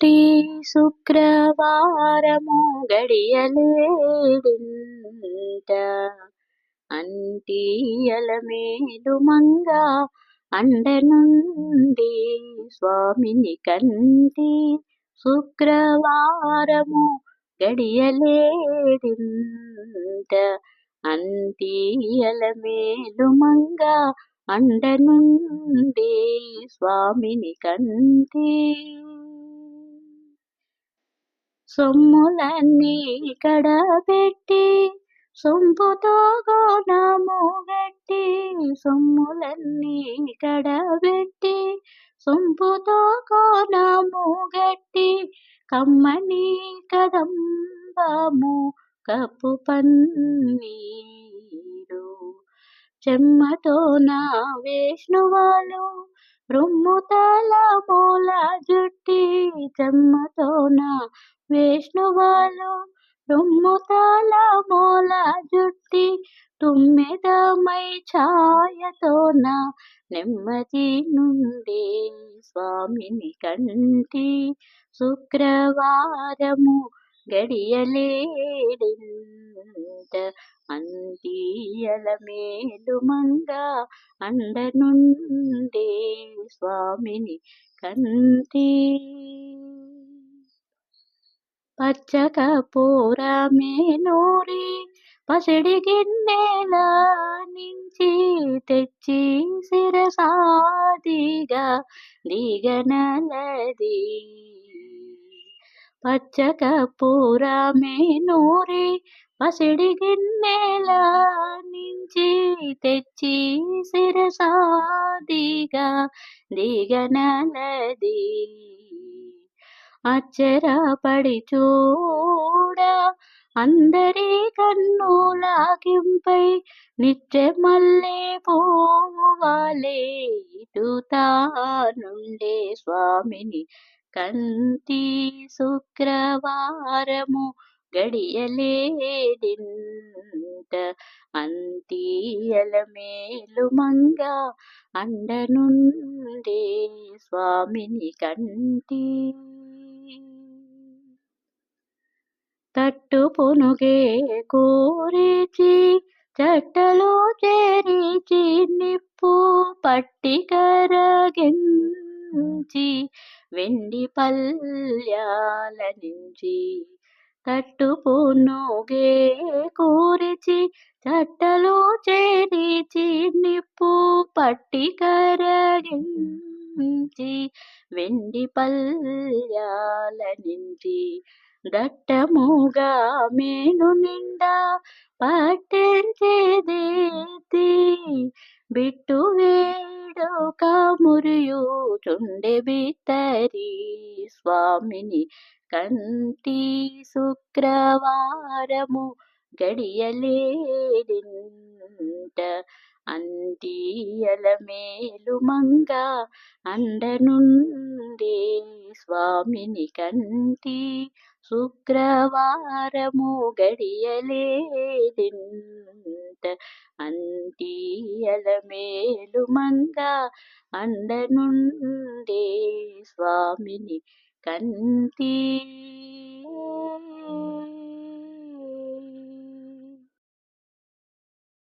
బట్టి శుక్రవారము గడియలేడింట. అంటియల మేలు మంగ అండనుండి స్వామిని కంది శుక్రవారము గడియలేడింట. అంతీయల మేలు మంగ అండ స్వామిని కంటి సొమ్ములన్నీ కడబెట్టి సొంపుతో గోనము గట్టి సొమ్ములన్నీ కడబెట్టి సొంపుతో కోనము గట్టి కమ్మని కదంబము కప్పు పన్నీరు. చెమ్మతో నా వేష్ణువాలు రొమ్ముతల మూల జుట్టి చెమ్మతో నా వేష్ణువాలు రొమ్ముతల మూల జుట్టి తుమ్మెదమై ఛాయతోన నెమ్మది నుండి స్వామిని కంటి శుక్రవారము గడియలేడింత అంతీయల మేలు మంగ అండ నుండి స్వామిని కంటి పచ్చక పూరమే నూరి పసిడి గిన్నెల నుంచి తెచ్చి శిరసాదిగా దిగనలది పచ్చక పూరమే నూరి పసిడి గిన్నెల నుంచి తెచ్చి శిరసాదిగా దిగనలది అచ్చరపడి చూడ అందరి కన్నులాగింపై నిత్య మల్లె పోవాలే నుండే స్వామిని కంతి శుక్రవారము గడియలేడింట అంతియల మేలు మంగ అండ నుండి స్వామిని కంటి. తట్టు పునుగే కోరిచి చట్టలో చేరిచి నిప్పు పట్టి కరగించి వెండి పల్యాల నుంచి తట్టు పునుగే కోరిచి చట్టలో చేరిచి నిప్పు పట్టి కరగించి వెండి పల్యాల నుంచి దట్టముగా మేను నిండా పట్టించేదేతి బిట్టు వేడుక మురియుచుండె బిత్తరి స్వామిని కంటి శుక్రవారము గడియలేడింట అంతీయల మేలు మంగ అండనుండే స్వామిని కంటి శుక్రవారము గడియలేడింట అంతీయల మేలు మంగ అండనుండే స్వామిని కంటి